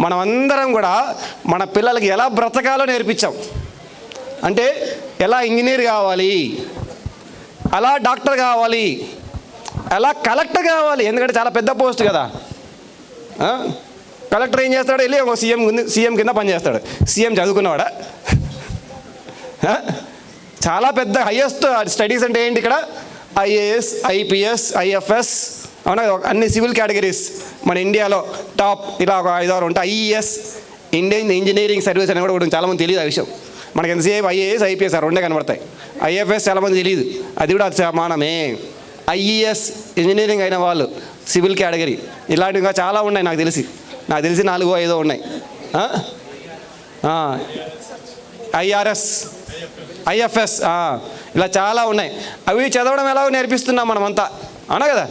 మనం అందరం కూడా మన పిల్లలకి ఎలా బ్రతకాలో నేర్పించాం. అంటే ఎలా ఇంజనీర్ కావాలి అలా డాక్టర్ కావాలి ఎలా కలెక్టర్ కావాలి ఎందుకంటే చాలా పెద్ద పోస్ట్ కదా. కలెక్టర్ ఏం చేస్తాడు? వెళ్ళి ఒక సీఎం కింద- సీఎం కింద పనిచేస్తాడు సీఎం చదువుకున్నవాడా? చాలా పెద్ద హయ్యెస్ట్ స్టడీస్ అంటే ఏంటి ఇక్కడ? ఐఏఎస్ ఐపీఎస్ ఐఎఫ్ఎస్ అవునా? అన్ని సివిల్ కేటగిరీస్ మన ఇండియాలో టాప్ ఇలా ఒక ఐదారు ఉంటాయి. ఐఈఎస్ ఇండియన్ ఇంజనీరింగ్ సర్వీస్ అని కూడా చాలామంది తెలియదు ఆ విషయం. మనకి ఎంతసేపు ఐఏఎస్ ఐపీఎస్ రెండే కనబడతాయి. ఐఎఫ్ఎస్ చాలామంది తెలియదు అది కూడా అది సమానమే ఐఈఎస్ ఇంజనీరింగ్ అయిన వాళ్ళు సివిల్ కేటగిరీ ఇలాంటివి ఇంకా చాలా ఉన్నాయి నాకు తెలిసి. నాకు తెలిసి నాలుగో ఐదో ఉన్నాయి. ఐఆర్ఎస్ ఐఎఫ్ఎస్ ఇలా చాలా ఉన్నాయి. అవి చదవడం ఎలా నేర్పిస్తున్నాం మనమంతా? అవునా కదా?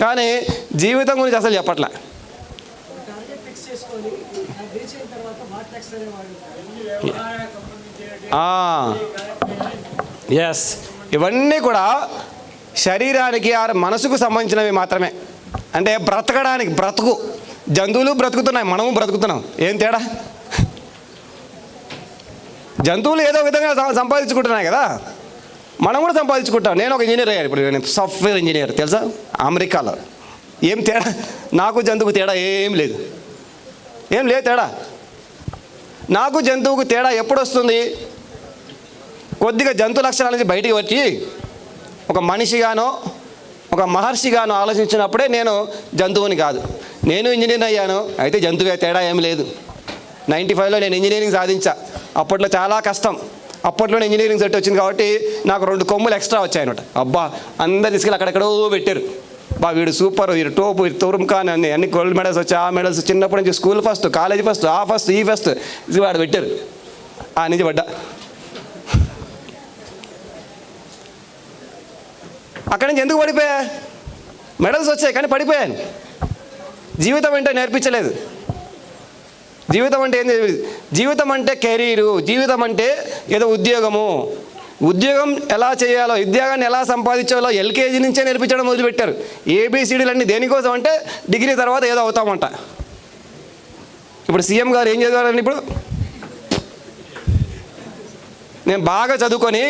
కానీ జీవితం గురించి అసలు చెప్పట్లే. ఎస్ ఇవన్నీ కూడా శరీరానికి ఆ మనసుకు సంబంధించినవి మాత్రమే. అంటే బ్రతకడానికి బ్రతుకు. జంతువులు బ్రతుకుతున్నాయి మనము బ్రతుకుతున్నాం. ఏం తేడా? జంతువులు ఏదో విధంగా సంపాదించుకుంటున్నాయి కదా. మనం కూడా సంపాదించుకుంటాం. నేను ఒక ఇంజనీర్ అయ్యాను ఇప్పుడు. నేను సాఫ్ట్వేర్ ఇంజనీర్ తెలుసా? అమెరికాలో. ఏం తేడా? నాకు జంతువుకు తేడా ఏం లేదు. ఏం లేదు తేడా? నాకు జంతువుకు తేడా ఎప్పుడు వస్తుంది కొద్దిగా జంతు లక్షణాల నుంచి బయటికి వచ్చి ఒక మనిషిగానో ఒక మహర్షిగానో ఆలోచించినప్పుడే నేను జంతువుని కాదు. నేను ఇంజనీర్ అయ్యాను అయితే జంతువే తేడా ఏం లేదు. నైంటీ ఫైవ్లో నేను ఇంజనీరింగ్ సాధించా. అప్పట్లో చాలా కష్టం. అప్పట్లోనే ఇంజనీరింగ్ సెట్ వచ్చింది కాబట్టి నాకు రెండు కొమ్ములు ఎక్స్ట్రా వచ్చాయన్నమాట. అబ్బా అందరు తీసుకెళ్ళి అక్కడెక్కడో పెట్టారు. బా వీడు సూపర్ వీడు టోపు వీడు తురుముఖాన్ అన్ని అన్ని గోల్డ్ మెడల్స్ వచ్చి ఆ మెడల్స్ చిన్నప్పటి నుంచి స్కూల్ ఫస్ట్ కాలేజ్ ఫస్ట్ ఆ ఫస్ట్ ఈ ఫస్ట్ ఇది వాడు పెట్టారు. ఆ నుంచి పడ్డా. అక్కడి నుంచి ఎందుకు పడిపోయా? మెడల్స్ వచ్చాయి కానీ పడిపోయాను. జీవితం ఏంటో నేర్పించలేదు. జీవితం అంటే ఏం జీవితం అంటే కెరీరు జీవితం అంటే ఏదో ఉద్యోగము. ఉద్యోగం ఎలా చేయాలో ఉద్యోగాన్ని ఎలా సంపాదించాలో ఎల్కేజీ నుంచే నేర్పించడం మొదలుపెట్టారు. ఏబిసిడీలు అన్నీ దేనికోసం అంటే డిగ్రీ తర్వాత ఏదో అవుతామంట. ఇప్పుడు సీఎం గారు ఏం చదివారండి ఇప్పుడు? నేను బాగా చదువుకొని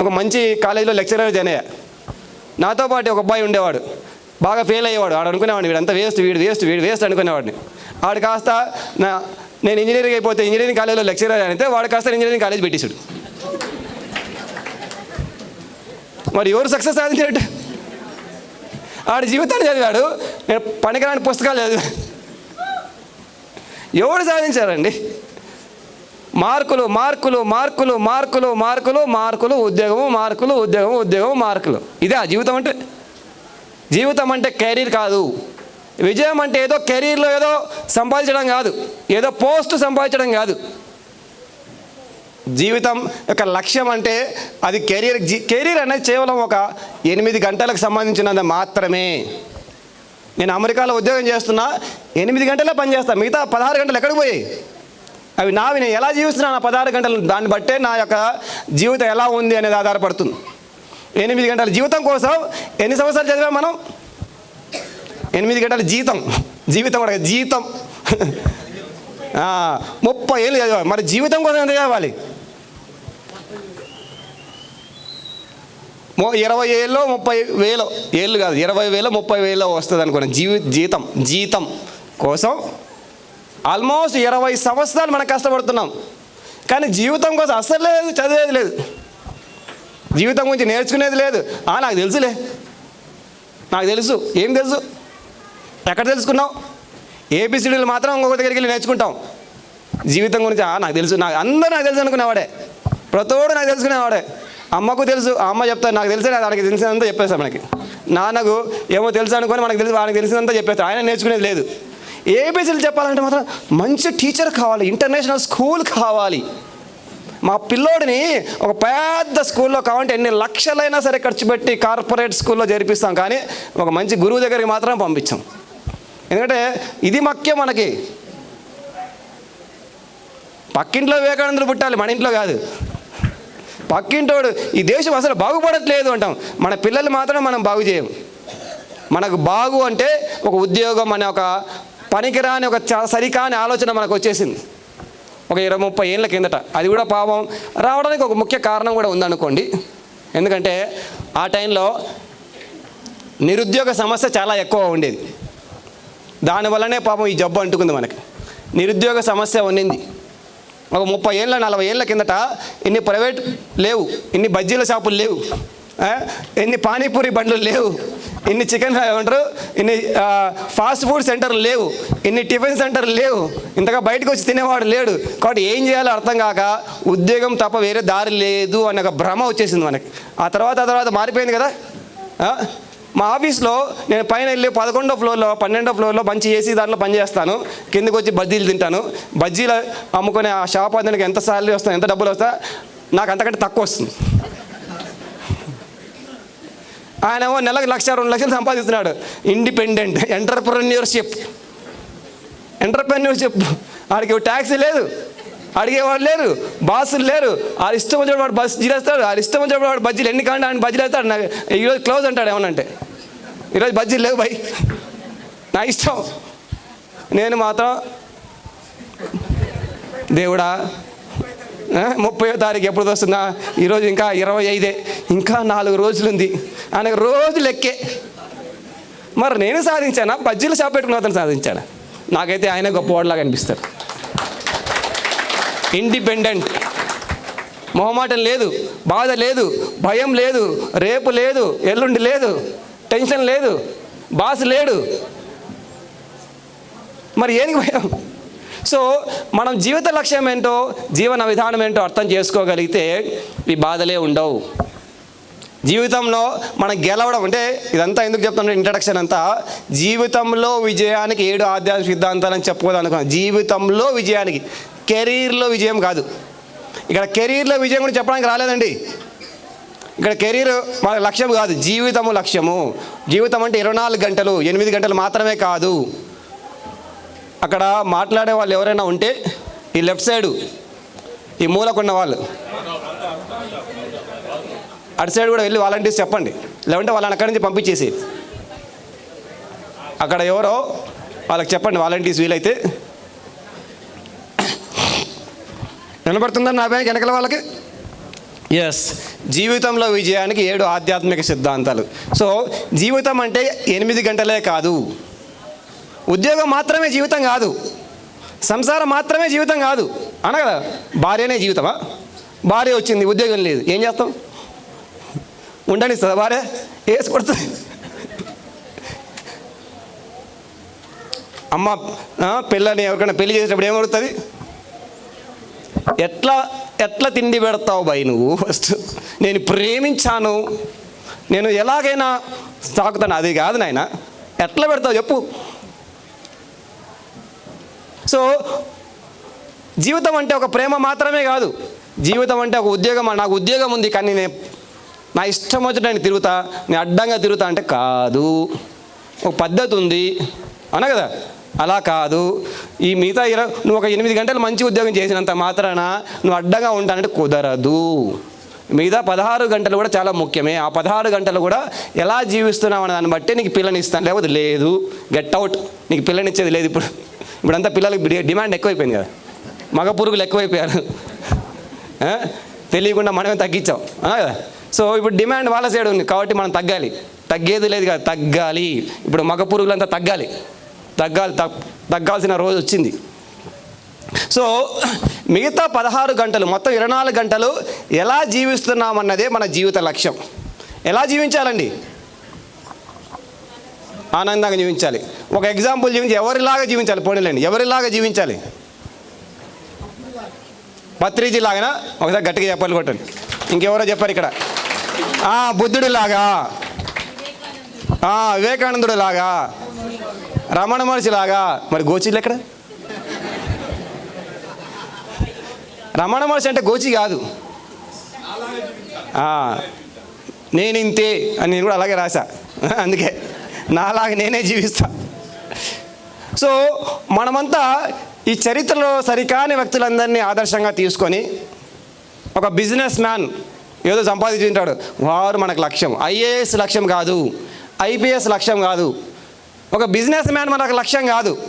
ఒక మంచి కాలేజీలో లెక్చరర్ జాయిన్ అయ్యా. నాతో పాటు ఒక అబ్బాయి ఉండేవాడు. బాగా ఫెయిల్ అయ్యేవాడు. ఆడు అనుకునేవాడిని వీడు అంతా వేస్ట్ వీడు వేస్ట్ వీడు వేస్ట్ అనుకునేవాడిని. ఆడు కాస్త నా నేను ఇంజనీరింగ్ అయిపోతే ఇంజనీరింగ్ కాలేజ్లో లెక్చరర్ అయితే వాడు కాస్త ఇంజనీరింగ్ కాలేజ్ పెట్టేశాడు. మరి ఎవరు సక్సెస్ సాధించినట్టు ఆడి జీవితాన్ని చదివాడు. నేను పనికిరాని పుస్తకాలు చదివా. ఎవరు సాధించారండి? మార్కులు మార్కులు మార్కులు మార్కులు మార్కులు మార్కులు ఉద్యోగము మార్కులు ఉద్యోగం ఉద్యోగం మార్కులు. ఇదే ఆ జీవితం అంటే? జీవితం అంటే కెరీర్ కాదు. విజయం అంటే ఏదో కెరీర్లో ఏదో సంపాదించడం కాదు. ఏదో పోస్ట్ సంపాదించడం కాదు. జీవితం యొక్క లక్ష్యం అంటే అది కెరీర్ జీ కెరీర్ అనేది కేవలం ఒక ఎనిమిది గంటలకు సంబంధించినది మాత్రమే. నేను అమెరికాలో ఉద్యోగం చేస్తున్నా ఎనిమిది గంటలే పని చేస్తాను మిగతా పదహారు గంటలు ఎక్కడికి పోయాయి? అవి నావి నేను ఎలా జీవిస్తున్నాను ఆ పదహారు గంటలు? దాన్ని బట్టే నా యొక్క జీవితం ఎలా ఉంది అనేది ఆధారపడుతుంది. ఎనిమిది గంటల జీవితం కోసం ఎన్ని సంవత్సరాలు చదివాం మనం? ఎనిమిది గంటల జీతం. జీవితం కూడా జీతం. ముప్పై ఏళ్ళు చదివాలి మరి జీవితం కోసం ఎంత చదవాలి? ఇరవై ఏళ్ళు ముప్పై వేలు ఏళ్ళు కాదు ఇరవై వేలు ముప్పై వేలు వస్తుంది అనుకోండి. జీవి జీతం జీతం కోసం ఆల్మోస్ట్ ఇరవై సంవత్సరాలు మనం కష్టపడుతున్నాం. కానీ జీవితం కోసం అస్సలు లేదు చదివేది లేదు. జీవితం గురించి నేర్చుకునేది లేదు. నాకు తెలుసులే. నాకు తెలుసు. ఏం తెలుసు? ఎక్కడ తెలుసుకున్నావు? ఏబిసిడీలు మాత్రం ఇంకొక దగ్గరికి వెళ్ళి నేర్చుకుంటాం. జీవితం గురించి ఆ, నాకు తెలుసు నాకు అందరూ నాకు తెలుసు అనుకునేవాడే. ప్రతోడు నాకు తెలుసుకునేవాడే. అమ్మకు తెలుసు అమ్మ చెప్తాను నాకు తెలిసిన దానికి తెలిసినంత చెప్పేస్తాను మనకి. నాన్నకు ఏమో తెలుసు అనుకొని మనకు తెలుసు వాళ్ళకి తెలిసినంత చెప్పేస్తాను ఆయన నేర్చుకునేది లేదు. ఏబిసిడీలు చెప్పాలంటే మాత్రం మంచి టీచర్ కావాలి ఇంటర్నేషనల్ స్కూల్ కావాలి. మా పిల్లోడిని ఒక పెద్ద స్కూల్లో కావాలంటే ఎన్ని లక్షలైనా సరే ఖర్చు పెట్టి కార్పొరేట్ స్కూల్లో చేర్పిస్తాం కానీ ఒక మంచి గురువు దగ్గరికి మాత్రం పంపించాం. ఎందుకంటే ఇది ముఖ్యం మనకి. పక్కింట్లో వివేకానందులు పుట్టాలి మన ఇంట్లో కాదు. పక్కింటోడు ఈ దేశం అసలు బాగుపడట్లేదు అంటాం. మన పిల్లలు మాత్రం మనం బాగు చేయం. మనకు బాగు అంటే ఒక ఉద్యోగం అనే ఒక పనికిరాని ఒక సరికాని ఆలోచన మనకు వచ్చేసింది. ఒక ఇరవై ముప్పై ఏళ్ళ కిందట. అది కూడా పాపం రావడానికి ఒక ముఖ్య కారణం కూడా ఉందనుకోండి. ఎందుకంటే ఆ టైంలో నిరుద్యోగ సమస్య చాలా ఎక్కువ ఉండేది. దానివల్లనే పాపం ఈ జబ్బు అంటుకుంది మనకి. నిరుద్యోగ సమస్య ఉన్నింది. ఒక ముప్పై ఏళ్ళ నలభై ఏళ్ళ కిందట ఇన్ని ప్రైవేట్ లేవు ఇన్ని బజ్జీల షాపులు లేవు ఎన్ని పానీపూరి బండ్లు లేవు ఇన్ని చికెన్ ఏమంటారు ఇన్ని ఫాస్ట్ ఫుడ్ సెంటర్లు లేవు ఇన్ని టిఫిన్ సెంటర్లు లేవు ఇంతగా బయటకు వచ్చి తినేవాడు లేడు. కాబట్టి ఏం చేయాలో అర్థం కాక ఉద్యోగం తప్ప వేరే దారి లేదు అనే ఒక భ్రమ వచ్చేసింది మనకి. ఆ తర్వాత ఆ తర్వాత మారిపోయింది కదా? మా ఆఫీస్లో నేను పైన వెళ్ళి పదకొండో ఫ్లోర్లో పన్నెండో ఫ్లోర్లో మంచి ఏసీ దాంట్లో పనిచేస్తాను. కిందకి వచ్చి బజ్జీలు తింటాను. బజ్జీలు అమ్ముకునే ఆ షాప్ అతనికి ఎంత శాలరీ వస్తుంది ఎంత డబ్బులు వస్తా నాకు అంతకంటే తక్కువ వస్తుంది. ఆయన ఏమో నెలకు లక్ష రెండు లక్షలు సంపాదిస్తున్నాడు. ఇండిపెండెంట్ ఎంటర్ప్రెన్యూర్షిప్ ఎంటర్ప్రెన్యూర్షిప్ ఆడికి ట్యాక్సీ లేదు. అడిగేవాడు లేరు. బాసులు లేరు. ఆ ఇష్టం వచ్చినప్పుడు వాడు బస్ జీలేస్తాడు. ఆ ఇష్టం వచ్చినప్పుడు వాడు బజ్జీలు ఎన్ని కాండి ఆయన బజ్జీలు వేస్తాడు. నాకు ఈరోజు క్లోజ్ అంటాడు ఏమనంటే ఈరోజు బజ్జీలు లేవు భయ్ నా ఇష్టం. నేను మాత్రం దేవుడా ముప్పయో తారీఖు ఎప్పుడు వస్తుందా? ఈరోజు ఇంకా ఇరవై ఐదే. ఇంకా నాలుగు రోజులు ఉంది ఆయనకు రోజు లెక్కే. మరి నేను సాధించానా? బజ్జీలు షాప్ పెట్టుకున్న అతను సాధించాడా? నాకైతే ఆయన గొప్పవాడిలాగా అనిపిస్తారు ఇండిపెండెంట్ మొహమాటం లేదు బాధ లేదు భయం లేదు రేపు లేదు ఎల్లుండి లేదు. టెన్షన్ లేదు. బాస్ లేడు. మరి ఏనికి భయం? సో మనం జీవిత లక్ష్యం ఏంటో జీవన విధానం ఏంటో అర్థం చేసుకోగలిగితే ఈ బాధలే ఉండవు. జీవితంలో మనం గెలవడం అంటే ఇదంతా ఎందుకు చెప్తున్నా ఇంట్రడక్షన్ అంతా జీవితంలో విజయానికి ఏడు ఆధ్యాత్మిక సిద్ధాంతాలని చెప్పుకోదాం అనుకున్నాను జీవితంలో విజయానికి కెరీర్లో విజయం కాదు. ఇక్కడ కెరీర్లో విజయం కూడా చెప్పడానికి రాలేదండి. ఇక్కడ కెరీర్ మన లక్ష్యం కాదు జీవితము లక్ష్యము. జీవితం అంటే ఇరవై నాలుగు గంటలు ఎనిమిది గంటలు మాత్రమే కాదు. అక్కడ మాట్లాడే వాళ్ళు ఎవరైనా ఉంటే ఈ లెఫ్ట్ సైడు ఈ మూలకున్న వాళ్ళు. అటు సైడ్ కూడా వెళ్ళి వాలంటీర్స్ చెప్పండి. లేదంటే వాళ్ళని అక్కడి నుంచి పంపించేసి. అక్కడ ఎవరో వాళ్ళకి చెప్పండి వాలంటీర్స్ వీలైతే. వినపడుతుందని నా బ్యాంక్ వెనకల వాళ్ళకి? ఎస్ జీవితంలో విజయానికి ఏడు ఆధ్యాత్మిక సిద్ధాంతాలు. సో జీవితం అంటే ఎనిమిది గంటలే కాదు. ఉద్యోగం మాత్రమే జీవితం కాదు. సంసారం మాత్రమే జీవితం కాదు. అన కదా? భార్యనే జీవితమా? భార్య వచ్చింది ఉద్యోగం లేదు. ఏం చేస్తాం? ఉండనిస్తుందా భార్య? వేసి కొడుతుంది. అమ్మ పిల్లని ఎవరికైనా పెళ్ళి చేసేటప్పుడు ఏమవుతుంది? ఎట్లా ఎట్లా తిండి పెడతావు భయ్ నువ్వు? ఫస్ట్ నేను ప్రేమించాను. నేను ఎలాగైనా తాకుతాను. అది కాదు నాయన. ఎట్లా పెడతావు చెప్పు. సో జీవితం అంటే ఒక ప్రేమ మాత్రమే కాదు. జీవితం అంటే ఒక ఉద్యోగం. నాకు ఉద్యోగం ఉంది కానీ నేను నా ఇష్టం వచ్చిన నేను తిరుగుతా నేను అడ్డంగా తిరుగుతా అంటే కాదు. ఒక పద్ధతి ఉంది. అన కదా? అలా కాదు. ఈ మిగతా ఇరవై నువ్వు ఒక ఎనిమిది గంటలు మంచి ఉద్యోగం చేసినంత మాత్రాన నువ్వు అడ్డంగా ఉంటానంటే కుదరదు. మిగతా పదహారు గంటలు కూడా చాలా ముఖ్యమే. ఆ పదహారు గంటలు కూడా ఎలా జీవిస్తున్నావు అనే దాన్ని బట్టి నీకు పిల్లని ఇస్తాను లేకపోతే లేదు. గెట్ అవుట్ నీకు పిల్లనిచ్చేది లేదు ఇప్పుడు. ఇప్పుడంతా పిల్లలకి డిమాండ్ ఎక్కువైపోయింది కదా. మగ పురుగులు ఎక్కువైపోయారు. తెలియకుండా మనమే తగ్గించాం. కదా? సో ఇప్పుడు డిమాండ్ వాళ్ళ సైడ్ ఉంది. కాబట్టి మనం తగ్గాలి. తగ్గేది లేదు కదా. తగ్గాలి. ఇప్పుడు మగ పురుగులంతా తగ్గాలి. తగ్గాలి తగ్- తగ్గాల్సిన రోజు వచ్చింది. సో మిగతా పదహారు గంటలు మొత్తం ఇరవై నాలుగు గంటలు ఎలా జీవిస్తున్నామన్నదే మన జీవిత లక్ష్యం. ఎలా జీవించాలండి? ఆనందంగా జీవించాలి. ఒక ఎగ్జాంపుల్ జీవించి ఎవరిలాగా జీవించాలి? పోనీలేండి ఎవరిలాగా జీవించాలి? పత్రిజీ లాగానా? ఒకసారి గట్టిగా చెప్పాలి కొట్టండి. ఇంకెవరో చెప్పారు ఇక్కడ. బుద్ధుడు బుద్ధుడిలాగా. వివేకానందుడు లాగా రమణ మహర్షిలాగా మరి గోచీలు ఎక్కడ? రమణ మహర్షి అంటే గోచి కాదు. నేను ఇంతే అని నేను కూడా అలాగే రాశా. అందుకే నాలాగా నేనే జీవిస్తా. సో మనమంతా ఈ చరిత్రలో సరికాని వ్యక్తులందరినీ ఆదర్శంగా తీసుకొని ఒక బిజినెస్ మ్యాన్ ఏదో సంపాదించుంటాడు వారు మనకు లక్ష్యం. ఐఏఎస్ లక్ష్యం కాదు. ఐపీఎస్ లక్ష్యం కాదు. ఒక బిజినెస్ మ్యాన్ మనకు లక్ష్యం కాదు.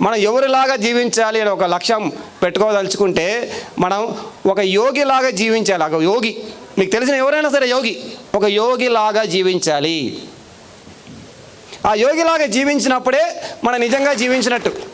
మనం ఎవరిలాగా జీవించాలి అని ఒక లక్ష్యం పెట్టుకోదలుచుకుంటే మనం ఒక యోగిలాగా జీవించాలి. ఒక యోగి. మీకు తెలిసిన ఎవరైనా సరే యోగి. ఒక యోగిలాగా జీవించాలి. ఆ యోగిలాగా జీవించినప్పుడే మనం నిజంగా జీవించినట్టు.